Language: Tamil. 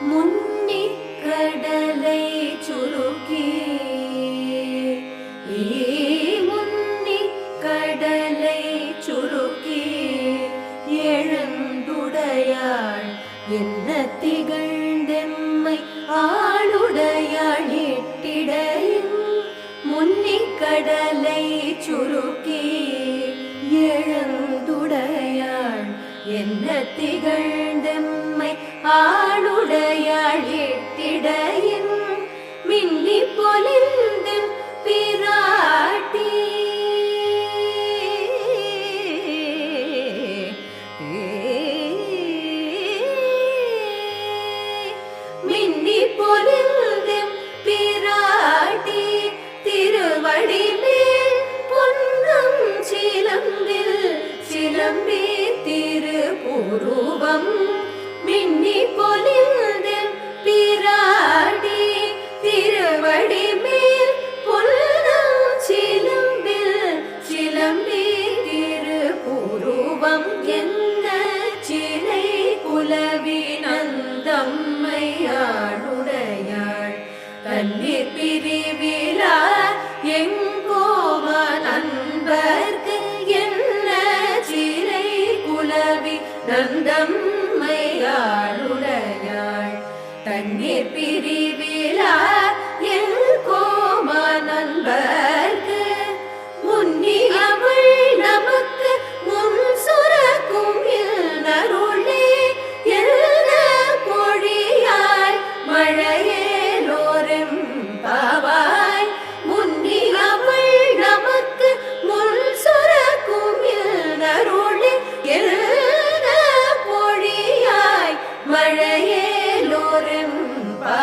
முன்னிக் கடலை சுருக்கி. முன்னிக் கடலை சுருக்கி. எழுந்துடையாள் என்ன திகழ்ந்தெம்மை ஆளுடையாள் எட்டிடையின் முன்னிக் கடலை சுருக்கி. எழுந்துடையாள் என்ன திகழ்ந்தெம்மை ஆளுடையாள் எட்டிடையின் மின்னி பொலிந்தும் கண்ணீர் பிரிவிழா எங்கோம நண்பர்க்கு என்ன சிறை குலவி நந்தம்மையாளுடையாள் தண்ணீர் பிரிவிழா நருளே என்ன பொழியாய் மழையேலோரும் பா